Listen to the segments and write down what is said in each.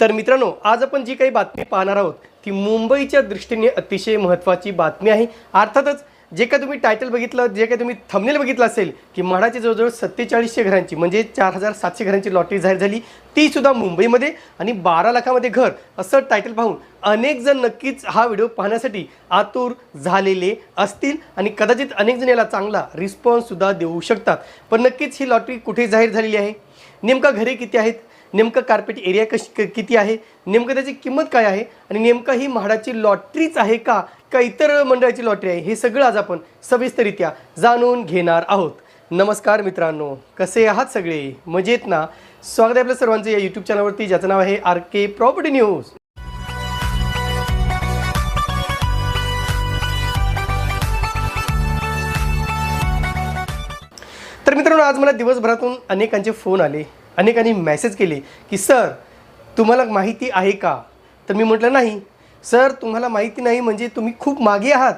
तर मित्रांनो आज आपण जी काही बातमी पाहणार आहोत ती मुंबईच्या दृष्टीने अतिशय महत्त्वाची बातमी आहे. अर्थातच जे काय तुम्ही टायटल बघितलं जे काय तुम्ही थंबनेल बघितलं असेल की म्हाडाची जवळजवळ सत्तेचाळीसशे घरांची म्हणजे चार हजार सातशे घरांची लॉटरी जाहीर झाली ती सुद्धा मुंबईमध्ये आणि बारा लाखामध्ये घर असं टायटल पाहून अनेक जण नक्कीच हा व्हिडिओ पाहण्यासाठी आतुर झालेले असतील आणि कदाचित अनेक जण याला चांगला रिस्पॉन्ससुद्धा देऊ शकतात. पण नक्कीच ही लॉटरी कुठे जाहीर झालेली आहे? नेमका घरे किती आहेत? नेमकं कार्पेट एरिया कशी क- किती आहे? नेमकं त्याची किंमत काय आहे? आणि नेमकं ही म्हाडाची लॉटरीच आहे का? का इतर मंडळाची लॉटरी आहे? हे सगळं आज आपण सविस्तरित्या जाणून घेणार आहोत. नमस्कार मित्रांनो. कसे आहात सगळे? मजेत ना? स्वागत आहे आपल्या सर्वांचं या यूट्यूब चॅनलवरती ज्याचं नाव आहे आर के प्रॉपर्टी न्यूज तर मित्रांनो आज मला दिवसभरातून अनेकांचे फोन आले. अनेकांनी मेसेज केले की सर तुम्हाला माहिती आहे का? तर मी म्हटलं नाही. सर तुम्हाला माहिती नाही म्हणजे तुम्ही खूप मागे आहात.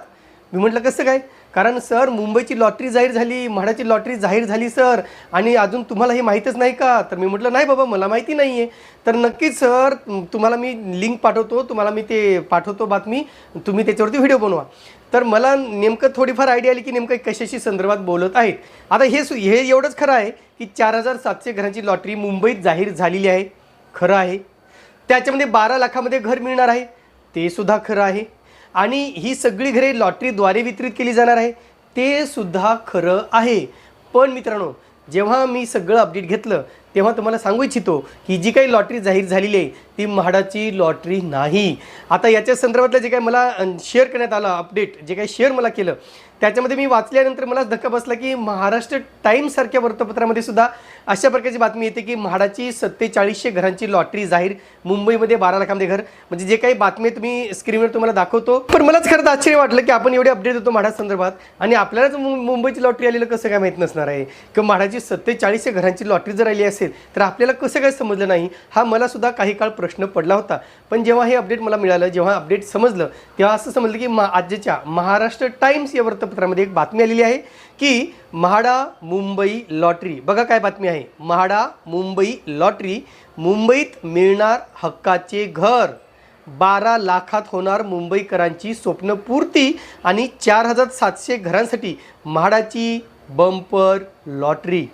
मी म्हटलं कसं काय? कारण सर मुंबईची लॉटरी जाहीर झाली म्हाडाची लॉटरी जाहीर झाली सर आणि अजून तुम्हाला हे माहीतच नाही का? तर मी म्हटलं नाही बाबा मला माहिती नाही आहे तर नक्कीच सर तुम्हाला मी लिंक पाठवतो तुम्हाला मी ते पाठवतो बातमी तुम्ही त्याच्यावरती व्हिडिओ बनवा. तर मला नेमकं थोडीफार आयडिया आली की नेमकं कशाशी संदर्भात बोलत आहेत. आता हे सु हे एवढंच खरं आहे की चार हजार सातशे घरांची लॉटरी मुंबईत जाहीर झालेली आहे. खरं आहे. त्याच्यामध्ये बारा लाखामध्ये घर मिळणार आहे. ते सुद्धा खरं आहे. आणि ही सगळी घरे लॉटरीद्वारे वितरित केली जाणार आहे. ते सुद्धा खरं आहे. पण मित्रांनो जेव्हा मी सगळं अपडेट घेतलं तेव्हा तुम्हाला सांगू इच्छितो की जी काही लॉटरी जाहीर झालेली आहे ती म्हाडाची लॉटरी नाही. आता याच्या संदर्भातलं जे काही मला शेअर करण्यात आलं अपडेट जे काही शेअर मला केलं त्याच्यामध्ये मी वाचल्यानंतर मला धक्का बसला की महाराष्ट्र टाईमसारख्या वृत्तपत्रामध्ये सुद्धा अशा प्रकारची बातमी येते की म्हाडाची सत्तेचाळीसशे घरांची लॉटरी जाहीर मुंबईमध्ये बारा लाखामध्ये घर. म्हणजे जे काही बातमी तुम्ही स्क्रीनवर तुम्हाला दाखवतो. पण मलाच खरं तर आश्चर्य वाटलं की आपण एवढे अपडेट देतो म्हाडा संदर्भात. आणि आपल्यालाच मु- मुंबईची लॉटरी आलेलं कसं काय माहीत नसणार आहे? किंवा म्हाडाची सत्तेचाळीसशे घरांची लॉटरी जर आली असेल तर आपल्याला कसं काय समजलं नाही? हा मला सुद्धा काही काळ प्रश्न पडला होता. पण जेव्हा हे अपडेट मला मिळालं जेव्हा अपडेट समजलं तेव्हा असं समजलं की मा आजच्या महाराष्ट्र टाइम्स या वृत्तपत्रामध्ये एक बातमी आलेली आहे की म्हाडा मुंबई लॉटरी. बघा काय बातमी आहे. म्हाडा मुंबई लॉटरी मुंबईत मिळणार हक्काचे घर. बारा लाखात होणार मुंबईकरांची स्वप्नपूर्ती आणि चार हजार सातशे घरांसाठी म्हाडाची बंपर लॉटरी.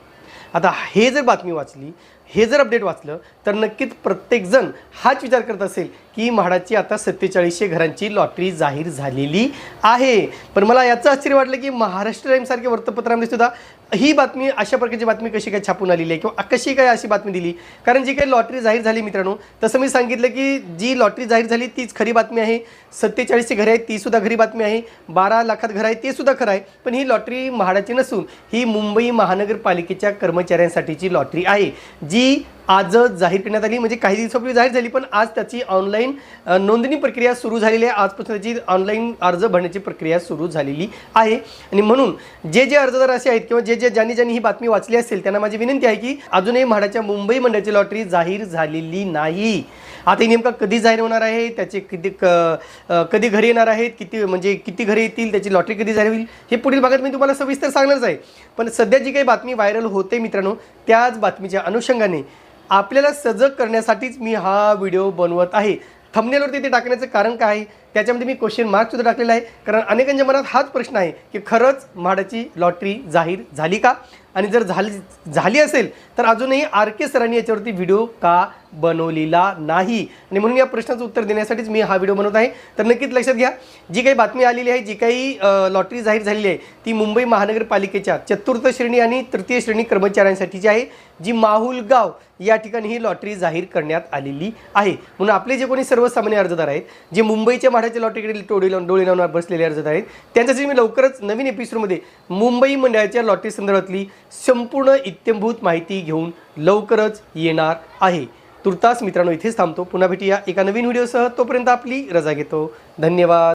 आता हे जर बातमी वाचली हे जर अपडेट वाचलं तर नक्कीच प्रत्येकजण हाच विचार करत असेल की म्हाडाची आता सत्तेचाळीसशे घरांची लॉटरी जाहीर झालेली आहे. पण मला याचं आश्चर्य वाटलं की महाराष्ट्र टाईमसारख्या वृत्तपत्रामध्ये सुद्धा ही बातमी अशा प्रकारची बातमी कशी काय छापून आलेली आहे किंवा कशी काय अशी बातमी दिली? कारण जी काही लॉटरी जाहीर झाली मित्रांनो तसं मी सांगितलं की जी लॉटरी जाहीर झाली तीच खरी बातमी आहे. सत्तेचाळीसची घरं आहेत तीसुद्धा खरी बातमी आहे. बारा लाखात घर आहे ते सुद्धा खरं आहे. पण ही लॉटरी म्हाडाची नसून ही मुंबई महानगरपालिकेच्या कर्मचाऱ्यांसाठीची लॉटरी आहे. जी आजच जाहीर करण्यात आली म्हणजे काही दिवसापूर्वी जाहीर झाली पण आज त्याची ऑनलाईन नोंदणी प्रक्रिया सुरू झालेली आहे. आजपासून त्याची ऑनलाईन अर्ज भरण्याची प्रक्रिया सुरू झालेली आहे. आणि म्हणून जे जे अर्जदार असे आहेत किंवा जे जे ज्यांनी ज्यांनी ही बातमी वाचली असेल त्यांना माझी विनंती आहे की अजूनही म्हाडाच्या मुंबई मंडळाची लॉटरी जाहीर झालेली नाही. आता ही नेमका कधी जाहीर होणार आहे? त्याचे किती कधी घरी येणार आहेत? किती म्हणजे किती घरी येतील? त्याची लॉटरी कधी जाहीर होईल? हे पुढील भागात मी तुम्हाला सविस्तर सांगणारच आहे. पण सध्या जी काही बातमी व्हायरल होते मित्रांनो त्याच बातमीच्या अनुषंगाने आपल्याला सजग करण्यासाठीच मी हा व्हिडिओ बनवत आहे. थंबनेलवरती ते टाकण्याचं कारण काय? आहे त्याच्यामध्ये मी क्वेश्चन मार्कसुद्धा टाकलेला आहे. कारण अनेकांच्या मनात हाच प्रश्न आहे की खरंच म्हाडाची लॉटरी जाहीर झाली का? आणि जर झाली झाली असेल तर अजूनही आर के सरांनी याच्यावरती व्हिडिओ का बनवलेला नाही? आणि म्हणून या प्रश्नाचं उत्तर देण्यासाठीच मी हा व्हिडिओ बनवत आहे. तर नक्कीच लक्षात घ्या जी काही बातमी आलेली आहे जी काही लॉटरी जाहीर झालेली आहे ती मुंबई महानगरपालिकेच्या चतुर्थ श्रेणी आणि तृतीय श्रेणी कर्मचाऱ्यांसाठीची आहे जी माहुलगाव या ठिकाणी ही लॉटरी जाहीर करण्यात आलेली आहे. म्हणून आपले जे कोणी सर्वसामान्य अर्जदार आहेत जे मुंबईच्या माठाच्या लॉटरीकडे टोळी लावून डोळे लावून बसलेले अर्जदार आहेत त्यांच्यासाठी मी लवकरच नवीन एपिसोडमध्ये मुंबई मंडळाच्या लॉटरी संदर्भातली संपूर्ण इत्यंभूत माहिती घेऊन लवकरच येणार आहे. तुर्तास मित्रांनो इथेच थांबतो. पुन्हा भेटूया एका नवीन व्हिडिओसह. तोपर्यंत आपली रजा घेतो. धन्यवाद.